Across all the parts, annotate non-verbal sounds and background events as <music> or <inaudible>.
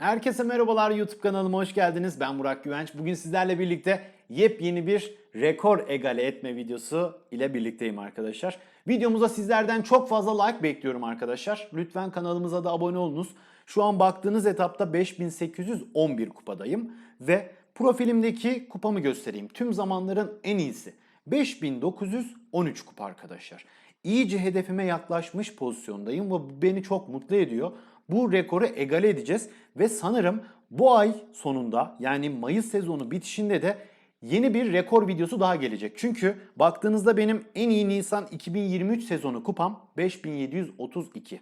Herkese merhabalar YouTube kanalıma hoş geldiniz. Ben Burak Güvenç. Bugün sizlerle birlikte yepyeni bir rekor egale etme videosu ile birlikteyim arkadaşlar. Videomuza sizlerden çok fazla like bekliyorum arkadaşlar. Lütfen kanalımıza da abone olunuz. Şu an baktığınız etapta 5811 kupadayım ve profilimdeki kupamı göstereyim. Tüm zamanların en iyisi. 5913 kupa arkadaşlar. İyice hedefime yaklaşmış pozisyondayım ve bu beni çok mutlu ediyor. Bu rekoru egale edeceğiz ve sanırım bu ay sonunda yani Mayıs sezonu bitişinde de yeni bir rekor videosu daha gelecek. Çünkü baktığınızda benim en iyi Nisan 2023 sezonu kupam 5732.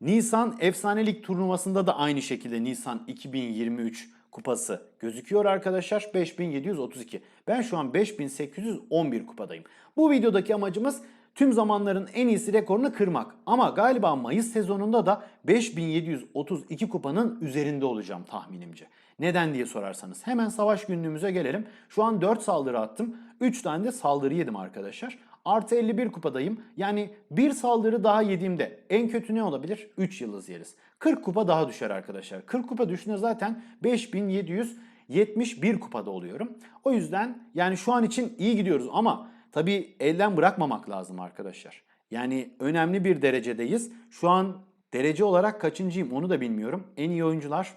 Nisan Efsanelik turnuvasında da aynı şekilde Nisan 2023 kupası gözüküyor arkadaşlar. 5732. Ben şu an 5811 kupadayım. Bu videodaki amacımız tüm zamanların en iyisi rekorunu kırmak. Ama galiba Mayıs sezonunda da 5732 kupanın üzerinde olacağım tahminimce. Neden diye sorarsanız hemen savaş günlüğümüze gelelim. Şu an 4 saldırı attım. 3 tane de saldırı yedim arkadaşlar. Artı 51 kupadayım. Yani bir saldırı daha yediğimde en kötü ne olabilir? 3 yıldız yeriz. 40 kupa daha düşer arkadaşlar. 40 kupa düşünür zaten 5771 kupada oluyorum. O yüzden yani şu an için iyi gidiyoruz ama tabii elden bırakmamak lazım arkadaşlar. Yani önemli bir derecedeyiz. Şu an derece olarak kaçıncıyım onu da bilmiyorum. En iyi oyuncular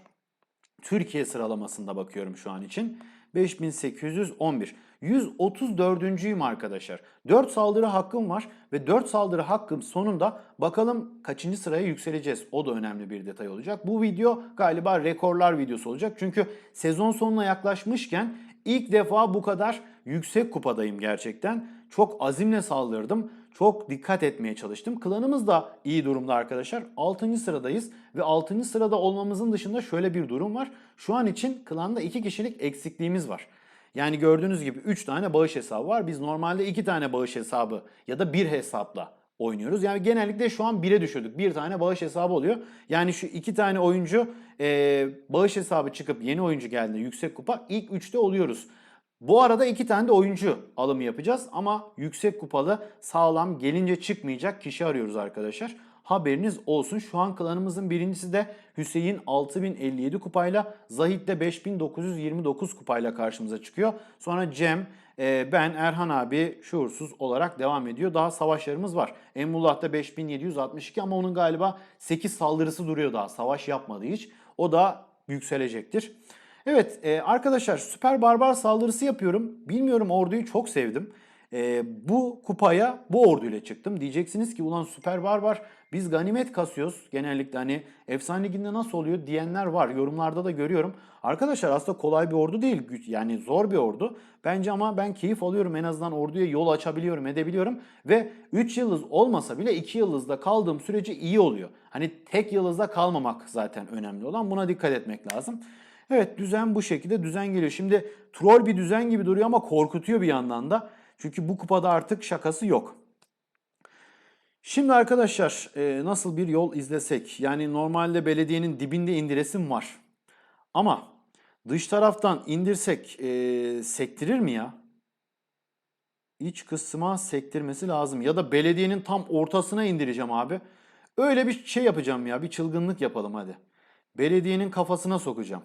Türkiye sıralamasında bakıyorum şu an için. 5811. 134.'üyüm arkadaşlar. 4 saldırı hakkım var ve 4 saldırı hakkım sonunda bakalım kaçıncı sıraya yükseleceğiz. O da önemli bir detay olacak. Bu video galiba rekorlar videosu olacak. Çünkü sezon sonuna yaklaşmışken ilk defa bu kadar yüksek kupadayım gerçekten. Çok azimle saldırdım. Çok dikkat etmeye çalıştım. Klanımız da iyi durumda arkadaşlar. 6. sıradayız ve 6. sırada olmamızın dışında şöyle bir durum var. Şu an için klanda 2 kişilik eksikliğimiz var. Yani gördüğünüz gibi 3 tane bağış hesabı var. Biz normalde 2 tane bağış hesabı ya da bir hesapla oynuyoruz. Yani genellikle şu an 1'e düşürdük. Bir tane bağış hesabı oluyor. Yani şu iki tane oyuncu e, bağış hesabı çıkıp yeni oyuncu geldiğinde yüksek kupa ilk 3'te oluyoruz. Bu arada iki tane de oyuncu alımı yapacağız ama yüksek kupalı sağlam gelince çıkmayacak kişi arıyoruz arkadaşlar. Haberiniz olsun. Şu an klanımızın birincisi de Hüseyin 6057 kupayla, Zahit de 5929 kupayla karşımıza çıkıyor. Sonra Cem, e, ben, Erhan abi şuursuz olarak devam ediyor. Daha savaşlarımız var. Emrullah da 5762 ama onun galiba 8 saldırısı duruyor daha. Savaş yapmadı hiç. O da yükselecektir. Evet e, arkadaşlar süper barbar saldırısı yapıyorum. Bilmiyorum orduyu çok sevdim. E, bu kupaya bu orduyla çıktım. Diyeceksiniz ki ulan süper barbar biz ganimet kasıyoruz. Genellikle hani efsane liginde nasıl oluyor diyenler var. Yorumlarda da görüyorum. Arkadaşlar aslında kolay bir ordu değil. Yani zor bir ordu. Bence ama ben keyif alıyorum. En azından orduya yol açabiliyorum, edebiliyorum. Ve 3 yıldız olmasa bile 2 yıldızda kaldığım sürece iyi oluyor. Hani tek yıldızda kalmamak zaten önemli olan. Buna dikkat etmek lazım. Evet düzen bu şekilde düzen geliyor. Şimdi troll bir düzen gibi duruyor ama korkutuyor bir yandan da. Çünkü bu kupada artık şakası yok. Şimdi arkadaşlar e, nasıl bir yol izlesek? Yani normalde belediyenin dibinde indiresim var. Ama dış taraftan indirsek e, sektirir mi ya? İç kısma sektirmesi lazım. Ya da belediyenin tam ortasına indireceğim abi. Öyle bir şey yapacağım ya. Bir çılgınlık yapalım hadi. Belediyenin kafasına sokacağım.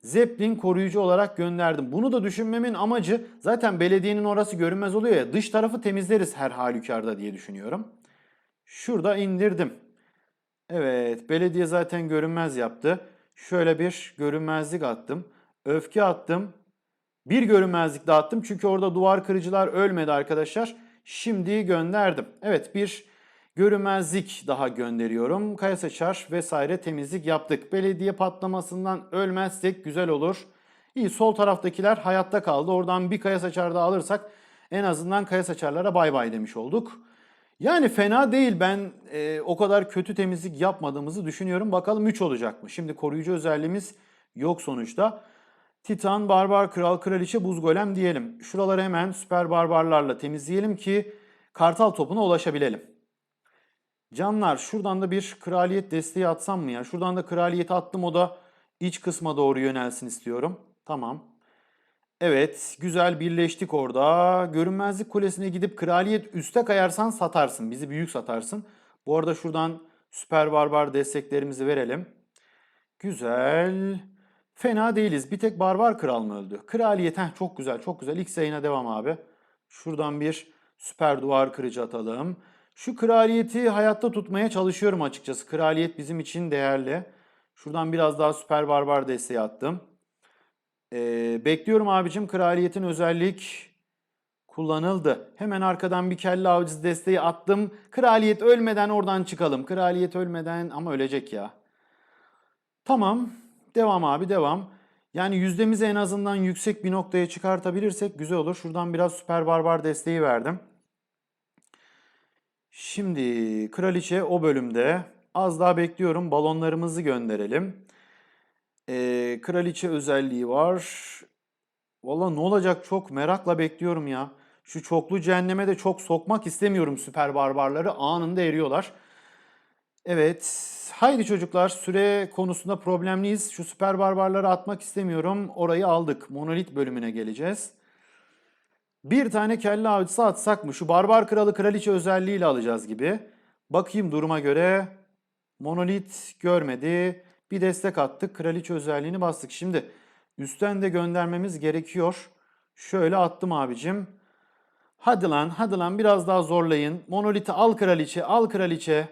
Zeppelin koruyucu olarak gönderdim. Bunu da düşünmemin amacı zaten belediyenin orası görünmez oluyor ya dış tarafı temizleriz her halükarda diye düşünüyorum. Şurada indirdim. Evet belediye zaten görünmez yaptı. Şöyle bir görünmezlik attım. Öfke attım. Bir görünmezlik daha attım çünkü orada duvar kırıcılar ölmedi arkadaşlar. Şimdi gönderdim. Evet bir görünmezlik daha gönderiyorum. Kaya saçar vesaire temizlik yaptık. Belediye patlamasından ölmezsek güzel olur. İyi sol taraftakiler hayatta kaldı. Oradan bir kaya saçar daha alırsak en azından kaya saçarlara bay bay demiş olduk. Yani fena değil. Ben e, o kadar kötü temizlik yapmadığımızı düşünüyorum. Bakalım 3 olacak mı? Şimdi koruyucu özelliğimiz yok sonuçta. Titan, Barbar, Kral, Kraliçe, Buz Golem diyelim. Şuraları hemen süper barbarlarla temizleyelim ki kartal topuna ulaşabilelim. Canlar şuradan da bir kraliyet desteği atsam mı ya? Şuradan da kraliyeti attım o da iç kısma doğru yönelsin istiyorum. Tamam. Evet güzel birleştik orada. Görünmezlik kulesine gidip kraliyet üste kayarsan satarsın. Bizi büyük satarsın. Bu arada şuradan süper barbar desteklerimizi verelim. Güzel. Fena değiliz. Bir tek barbar kral mı öldü? Kraliyet. Heh, çok güzel çok güzel. İlk sayına devam abi. Şuradan bir süper duvar kırıcı atalım. Şu kraliyeti hayatta tutmaya çalışıyorum açıkçası. Kraliyet bizim için değerli. Şuradan biraz daha süper barbar desteği attım. Ee, bekliyorum abicim. Kraliyetin özellik kullanıldı. Hemen arkadan bir kelle avcısı desteği attım. Kraliyet ölmeden oradan çıkalım. Kraliyet ölmeden ama ölecek ya. Tamam. Devam abi devam. Yani yüzdemizi en azından yüksek bir noktaya çıkartabilirsek güzel olur. Şuradan biraz süper barbar desteği verdim. Şimdi kraliçe o bölümde. Az daha bekliyorum. Balonlarımızı gönderelim. Ee, kraliçe özelliği var. Valla ne olacak çok merakla bekliyorum ya. Şu çoklu cehenneme de çok sokmak istemiyorum süper barbarları. Anında eriyorlar. Evet. Haydi çocuklar süre konusunda problemliyiz. Şu süper barbarları atmak istemiyorum. Orayı aldık. Monolit bölümüne geleceğiz. Bir tane kelle avcısı atsak mı? Şu barbar kralı kraliçe özelliğiyle alacağız gibi. Bakayım duruma göre. Monolit görmedi. Bir destek attık. Kraliçe özelliğini bastık. Şimdi üstten de göndermemiz gerekiyor. Şöyle attım abicim. Hadi lan hadi lan biraz daha zorlayın. Monoliti al kraliçe al kraliçe.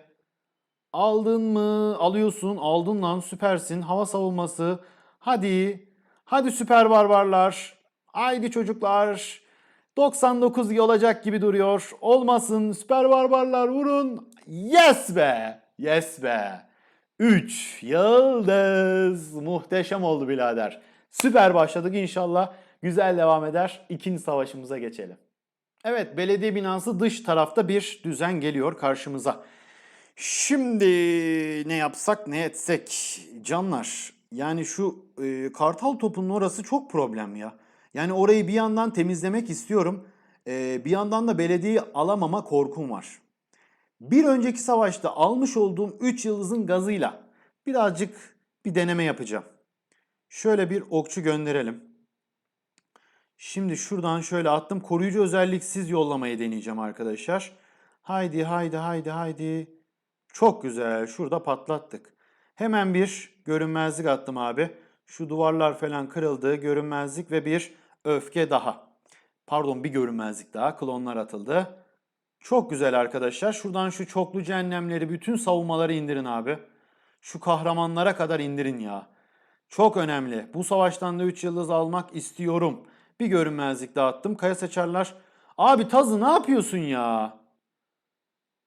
Aldın mı? Alıyorsun. Aldın lan süpersin. Hava savunması. Hadi. Hadi süper barbarlar. Haydi çocuklar. 99 olacak gibi duruyor. Olmasın. Süper barbarlar vurun. Yes be. Yes be. 3 yıldız. Muhteşem oldu birader. Süper başladık inşallah. Güzel devam eder. İkinci savaşımıza geçelim. Evet belediye binası dış tarafta bir düzen geliyor karşımıza. Şimdi ne yapsak ne etsek canlar. Yani şu e, kartal topunun orası çok problem ya. Yani orayı bir yandan temizlemek istiyorum. E, bir yandan da belediyeyi alamama korkum var. Bir önceki savaşta almış olduğum 3 yıldızın gazıyla birazcık bir deneme yapacağım. Şöyle bir okçu gönderelim. Şimdi şuradan şöyle attım. Koruyucu özelliksiz yollamayı deneyeceğim arkadaşlar. Haydi haydi haydi haydi. Çok güzel. Şurada patlattık. Hemen bir görünmezlik attım abi. Şu duvarlar falan kırıldı. Görünmezlik ve bir öfke daha. Pardon bir görünmezlik daha. Klonlar atıldı. Çok güzel arkadaşlar. Şuradan şu çoklu cehennemleri bütün savunmaları indirin abi. Şu kahramanlara kadar indirin ya. Çok önemli. Bu savaştan da 3 yıldız almak istiyorum. Bir görünmezlik dağıttım. Kaya saçarlar. Abi Tazı ne yapıyorsun ya?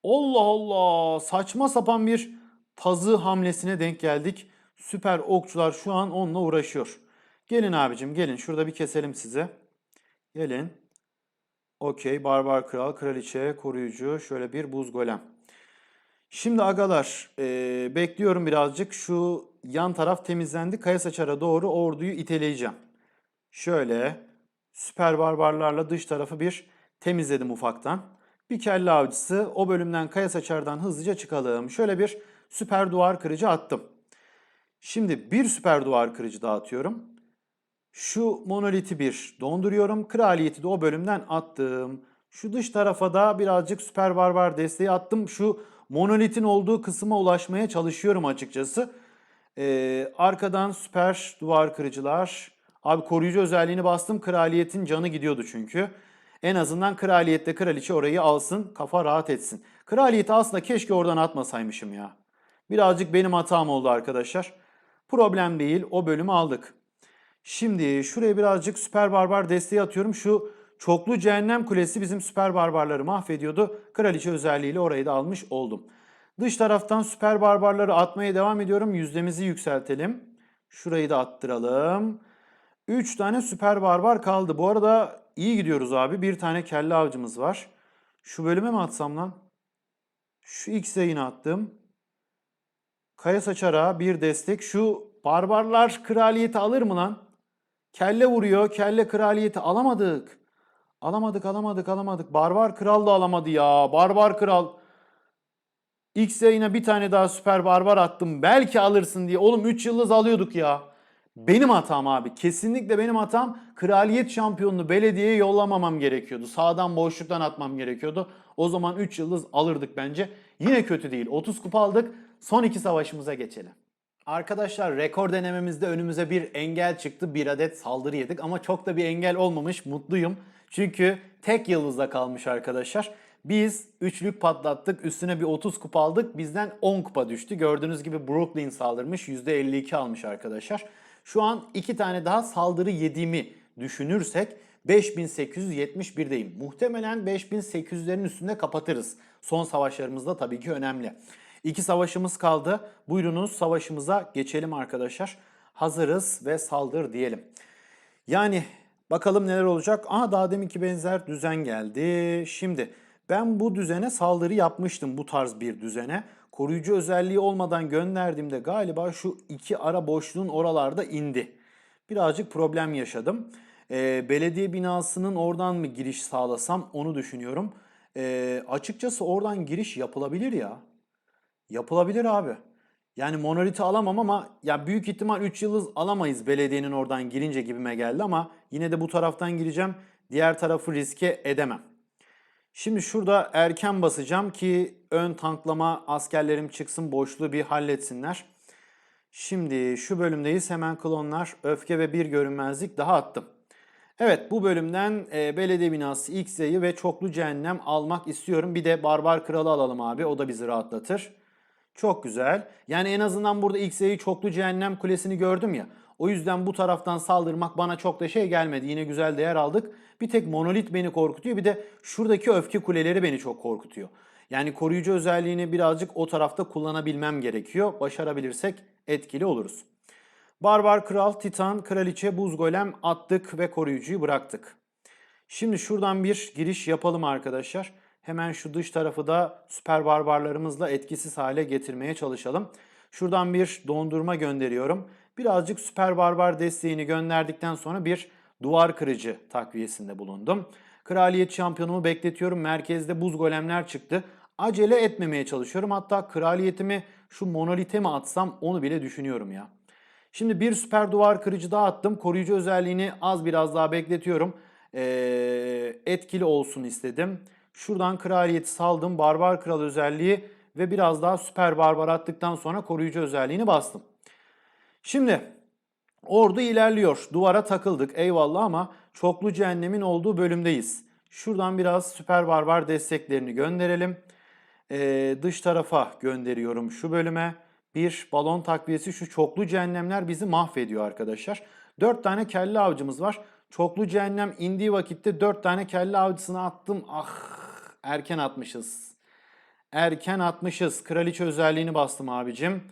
Allah Allah. Saçma sapan bir tazı hamlesine denk geldik. Süper okçular şu an onunla uğraşıyor. Gelin abicim gelin. Şurada bir keselim size. Gelin. Okey. Barbar kral, kraliçe, koruyucu. Şöyle bir buz golem. Şimdi agalar e, bekliyorum birazcık. Şu yan taraf temizlendi. Kaya saçara doğru orduyu iteleyeceğim. Şöyle süper barbarlarla dış tarafı bir temizledim ufaktan. Bir kelle avcısı o bölümden kaya saçardan hızlıca çıkalım. Şöyle bir süper duvar kırıcı attım. Şimdi bir süper duvar kırıcı daha atıyorum. Şu monoliti bir donduruyorum. Kraliyeti de o bölümden attım. Şu dış tarafa da birazcık süper barbar desteği attım. Şu monolitin olduğu kısma ulaşmaya çalışıyorum açıkçası. Ee, arkadan süper duvar kırıcılar. Abi koruyucu özelliğini bastım. Kraliyetin canı gidiyordu çünkü. En azından kraliyette kraliçe orayı alsın. Kafa rahat etsin. Kraliyeti aslında keşke oradan atmasaymışım ya. Birazcık benim hatam oldu arkadaşlar. Problem değil. O bölümü aldık. Şimdi şuraya birazcık süper barbar desteği atıyorum. Şu çoklu cehennem kulesi bizim süper barbarları mahvediyordu. Kraliçe özelliğiyle orayı da almış oldum. Dış taraftan süper barbarları atmaya devam ediyorum. Yüzdemizi yükseltelim. Şurayı da attıralım. 3 tane süper barbar kaldı. Bu arada iyi gidiyoruz abi. Bir tane kelle avcımız var. Şu bölüme mi atsam lan? Şu X yayını attım. Kaya saçara bir destek. Şu barbarlar kraliyeti alır mı lan? Kelle vuruyor. Kelle kraliyeti alamadık. Alamadık alamadık alamadık. Barbar kral da alamadı ya. Barbar kral. X yayına bir tane daha süper barbar attım. Belki alırsın diye. Oğlum 3 yıldız alıyorduk ya. Benim hatam abi. Kesinlikle benim hatam. Kraliyet şampiyonunu belediyeye yollamamam gerekiyordu. Sağdan boşluktan atmam gerekiyordu. O zaman 3 yıldız alırdık bence. Yine kötü değil. 30 kupa aldık. Son iki savaşımıza geçelim. Arkadaşlar rekor denememizde önümüze bir engel çıktı. Bir adet saldırı yedik ama çok da bir engel olmamış. Mutluyum. Çünkü tek yıldızda kalmış arkadaşlar. Biz üçlük patlattık. Üstüne bir 30 kupa aldık. Bizden 10 kupa düştü. Gördüğünüz gibi Brooklyn saldırmış. %52 almış arkadaşlar. Şu an iki tane daha saldırı yediğimi düşünürsek 5871'deyim. Muhtemelen 5800'lerin üstünde kapatırız. Son savaşlarımızda tabii ki önemli. İki savaşımız kaldı. Buyurunuz savaşımıza geçelim arkadaşlar. Hazırız ve saldır diyelim. Yani bakalım neler olacak. Aha daha deminki benzer düzen geldi. Şimdi ben bu düzene saldırı yapmıştım bu tarz bir düzene. Koruyucu özelliği olmadan gönderdiğimde galiba şu iki ara boşluğun oralarda indi. Birazcık problem yaşadım. Ee, belediye binasının oradan mı giriş sağlasam onu düşünüyorum. Ee, açıkçası oradan giriş yapılabilir ya. Yapılabilir abi. Yani monoliti alamam ama ya büyük ihtimal 3 yıldız alamayız belediyenin oradan girince gibime geldi ama yine de bu taraftan gireceğim. Diğer tarafı riske edemem. Şimdi şurada erken basacağım ki ön tanklama askerlerim çıksın boşluğu bir halletsinler. Şimdi şu bölümdeyiz hemen klonlar öfke ve bir görünmezlik daha attım. Evet bu bölümden e, belediye binası sayı ve çoklu cehennem almak istiyorum. Bir de barbar kralı alalım abi o da bizi rahatlatır. Çok güzel. Yani en azından burada ilk sayı çoklu cehennem kulesini gördüm ya. O yüzden bu taraftan saldırmak bana çok da şey gelmedi. Yine güzel değer aldık. Bir tek monolit beni korkutuyor. Bir de şuradaki öfke kuleleri beni çok korkutuyor. Yani koruyucu özelliğini birazcık o tarafta kullanabilmem gerekiyor. Başarabilirsek etkili oluruz. Barbar Kral, Titan, Kraliçe, Buz Golem attık ve koruyucuyu bıraktık. Şimdi şuradan bir giriş yapalım arkadaşlar. Hemen şu dış tarafı da süper barbarlarımızla etkisiz hale getirmeye çalışalım. Şuradan bir dondurma gönderiyorum. Birazcık süper barbar desteğini gönderdikten sonra bir duvar kırıcı takviyesinde bulundum. Kraliyet şampiyonumu bekletiyorum. Merkezde buz golemler çıktı. Acele etmemeye çalışıyorum. Hatta kraliyetimi şu monolite mi atsam onu bile düşünüyorum ya. Şimdi bir süper duvar kırıcı daha attım. Koruyucu özelliğini az biraz daha bekletiyorum. Ee, etkili olsun istedim. Şuradan kraliyeti saldım. Barbar kral özelliği ve biraz daha süper barbar attıktan sonra koruyucu özelliğini bastım. Şimdi ordu ilerliyor. Duvara takıldık eyvallah ama çoklu cehennemin olduğu bölümdeyiz. Şuradan biraz süper barbar desteklerini gönderelim. Ee, dış tarafa gönderiyorum şu bölüme. Bir balon takviyesi şu çoklu cehennemler bizi mahvediyor arkadaşlar. 4 tane kelle avcımız var. Çoklu cehennem indiği vakitte 4 tane kelle avcısını attım. Ah erken atmışız. Erken atmışız. Kraliçe özelliğini bastım abicim.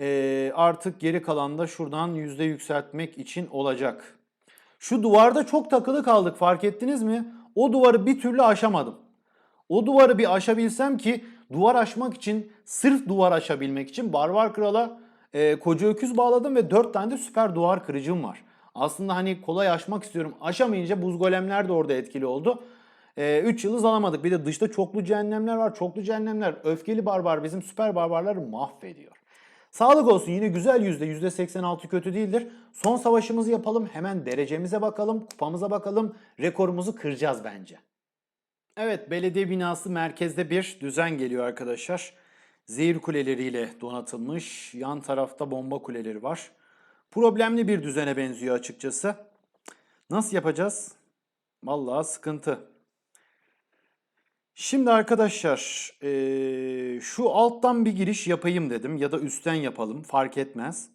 Ee, artık geri kalan da şuradan yüzde yükseltmek için olacak. Şu duvarda çok takılı kaldık fark ettiniz mi? O duvarı bir türlü aşamadım. O duvarı bir aşabilsem ki duvar aşmak için sırf duvar aşabilmek için Barbar Kral'a e, koca öküz bağladım ve 4 tane de süper duvar kırıcım var. Aslında hani kolay aşmak istiyorum. Aşamayınca buz golemler de orada etkili oldu. 3 yıldız alamadık. Bir de dışta çoklu cehennemler var. Çoklu cehennemler öfkeli barbar bizim süper barbarları mahvediyor. Sağlık olsun yine güzel yüzde. Yüzde 86 kötü değildir. Son savaşımızı yapalım. Hemen derecemize bakalım. Kupamıza bakalım. Rekorumuzu kıracağız bence. Evet belediye binası merkezde bir düzen geliyor arkadaşlar. Zehir kuleleriyle donatılmış. Yan tarafta bomba kuleleri var. Problemli bir düzene benziyor açıkçası. Nasıl yapacağız? Vallahi sıkıntı. Şimdi arkadaşlar eee, şu alttan bir giriş yapayım dedim ya da üstten yapalım fark etmez.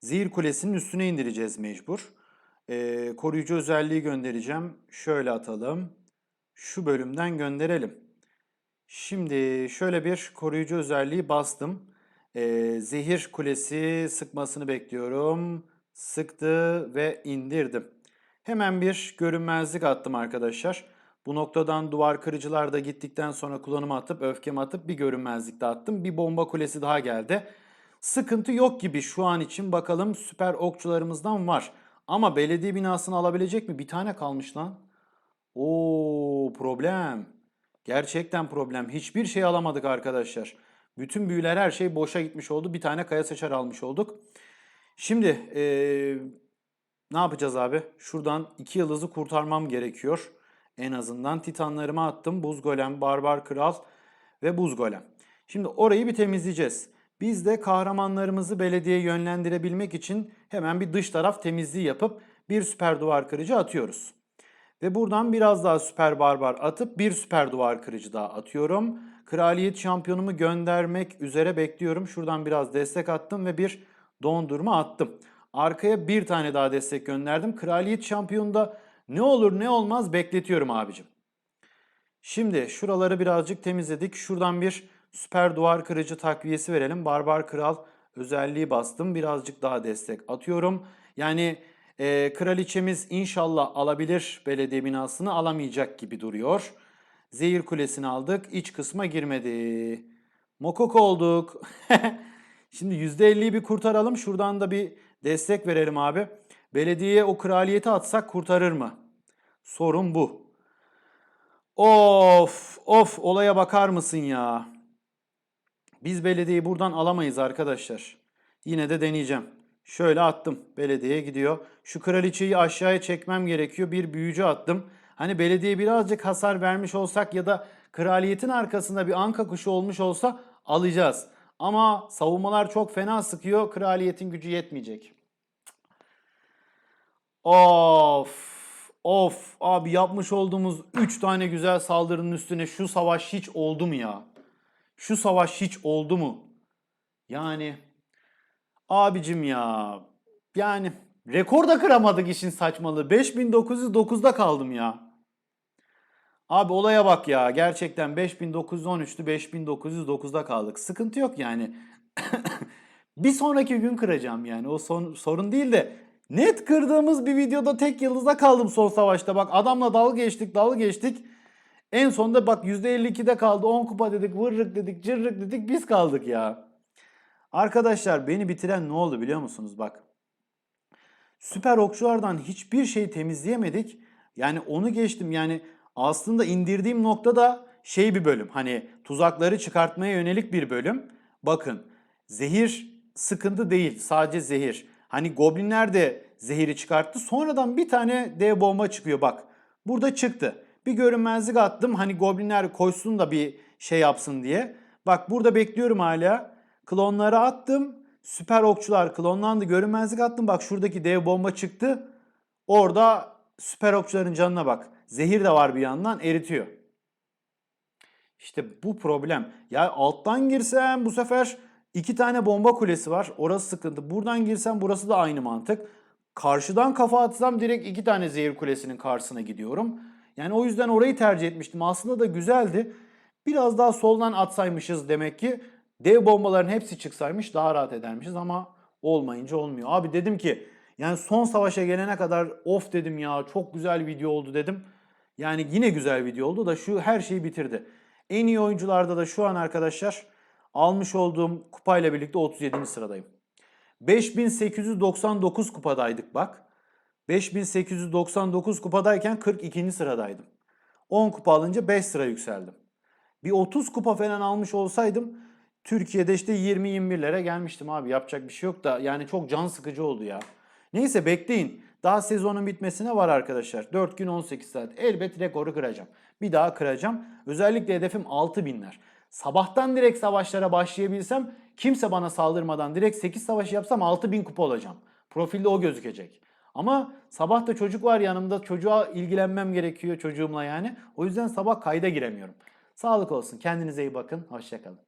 Zehir kulesinin üstüne indireceğiz mecbur. Eee, koruyucu özelliği göndereceğim. Şöyle atalım. Şu bölümden gönderelim. Şimdi şöyle bir koruyucu özelliği bastım. Eee, zehir kulesi sıkmasını bekliyorum. Sıktı ve indirdim. Hemen bir görünmezlik attım arkadaşlar. Bu noktadan duvar kırıcılar da gittikten sonra kullanıma atıp öfkemi atıp bir görünmezlik de attım. Bir bomba kulesi daha geldi. Sıkıntı yok gibi şu an için bakalım süper okçularımızdan var. Ama belediye binasını alabilecek mi? Bir tane kalmış lan. Oo problem. Gerçekten problem. Hiçbir şey alamadık arkadaşlar. Bütün büyüler her şey boşa gitmiş oldu. Bir tane kaya saçar almış olduk. Şimdi eee, ne yapacağız abi? Şuradan iki yıldızı kurtarmam gerekiyor. En azından titanlarımı attım. Buz golem, barbar kral ve buz golem. Şimdi orayı bir temizleyeceğiz. Biz de kahramanlarımızı belediyeye yönlendirebilmek için hemen bir dış taraf temizliği yapıp bir süper duvar kırıcı atıyoruz. Ve buradan biraz daha süper barbar atıp bir süper duvar kırıcı daha atıyorum. Kraliyet şampiyonumu göndermek üzere bekliyorum. Şuradan biraz destek attım ve bir dondurma attım. Arkaya bir tane daha destek gönderdim. Kraliyet şampiyonunda ne olur ne olmaz bekletiyorum abicim. Şimdi şuraları birazcık temizledik. Şuradan bir süper duvar kırıcı takviyesi verelim. Barbar Kral özelliği bastım. Birazcık daha destek atıyorum. Yani e, kraliçemiz inşallah alabilir belediye binasını alamayacak gibi duruyor. Zehir kulesini aldık. İç kısma girmedi. Mokok olduk. <laughs> Şimdi %50'yi bir kurtaralım. Şuradan da bir destek verelim abi. Belediyeye o kraliyeti atsak kurtarır mı? Sorun bu. Of of olaya bakar mısın ya? Biz belediyeyi buradan alamayız arkadaşlar. Yine de deneyeceğim. Şöyle attım. Belediyeye gidiyor. Şu kraliçeyi aşağıya çekmem gerekiyor. Bir büyücü attım. Hani belediye birazcık hasar vermiş olsak ya da kraliyetin arkasında bir anka kuşu olmuş olsa alacağız. Ama savunmalar çok fena sıkıyor. Kraliyetin gücü yetmeyecek. Of. Of abi yapmış olduğumuz 3 tane güzel saldırının üstüne şu savaş hiç oldu mu ya? Şu savaş hiç oldu mu? Yani abicim ya. Yani rekor da kıramadık işin saçmalığı. 5909'da kaldım ya. Abi olaya bak ya. Gerçekten 5913'tü 5909'da kaldık. Sıkıntı yok yani. <coughs> bir sonraki gün kıracağım yani. O son, sorun değil de net kırdığımız bir videoda tek yıldıza kaldım son savaşta. Bak adamla dalga geçtik dalga geçtik. En sonunda bak %52'de kaldı. 10 kupa dedik, vırrık dedik, cırrık dedik biz kaldık ya. Arkadaşlar beni bitiren ne oldu biliyor musunuz? Bak. Süper okçulardan hiçbir şey temizleyemedik. Yani onu geçtim. Yani aslında indirdiğim nokta da şey bir bölüm. Hani tuzakları çıkartmaya yönelik bir bölüm. Bakın zehir sıkıntı değil. Sadece zehir. Hani goblinler de zehiri çıkarttı. Sonradan bir tane dev bomba çıkıyor bak. Burada çıktı. Bir görünmezlik attım. Hani goblinler koysun da bir şey yapsın diye. Bak burada bekliyorum hala. Klonları attım. Süper okçular klonlandı. Görünmezlik attım. Bak şuradaki dev bomba çıktı. Orada süper okçuların canına bak. Zehir de var bir yandan eritiyor. İşte bu problem. Ya alttan girsem bu sefer iki tane bomba kulesi var. Orası sıkıntı. Buradan girsem burası da aynı mantık. Karşıdan kafa atsam direkt iki tane zehir kulesinin karşısına gidiyorum. Yani o yüzden orayı tercih etmiştim. Aslında da güzeldi. Biraz daha soldan atsaymışız demek ki. Dev bombaların hepsi çıksaymış daha rahat edermişiz ama olmayınca olmuyor. Abi dedim ki yani son savaşa gelene kadar of dedim ya çok güzel video oldu dedim. Yani yine güzel video oldu da şu her şeyi bitirdi. En iyi oyuncularda da şu an arkadaşlar almış olduğum kupayla birlikte 37. sıradayım. 5899 kupadaydık bak. 5899 kupadayken 42. sıradaydım. 10 kupa alınca 5 sıra yükseldim. Bir 30 kupa falan almış olsaydım Türkiye'de işte 20-21'lere gelmiştim abi. Yapacak bir şey yok da yani çok can sıkıcı oldu ya. Neyse bekleyin. Daha sezonun bitmesine var arkadaşlar. 4 gün 18 saat. Elbet rekoru kıracağım. Bir daha kıracağım. Özellikle hedefim 6000'ler. Sabahtan direkt savaşlara başlayabilsem kimse bana saldırmadan direkt 8 savaş yapsam 6000 kupa olacağım. Profilde o gözükecek. Ama sabah da çocuk var yanımda. Çocuğa ilgilenmem gerekiyor çocuğumla yani. O yüzden sabah kayda giremiyorum. Sağlık olsun. Kendinize iyi bakın. Hoşçakalın.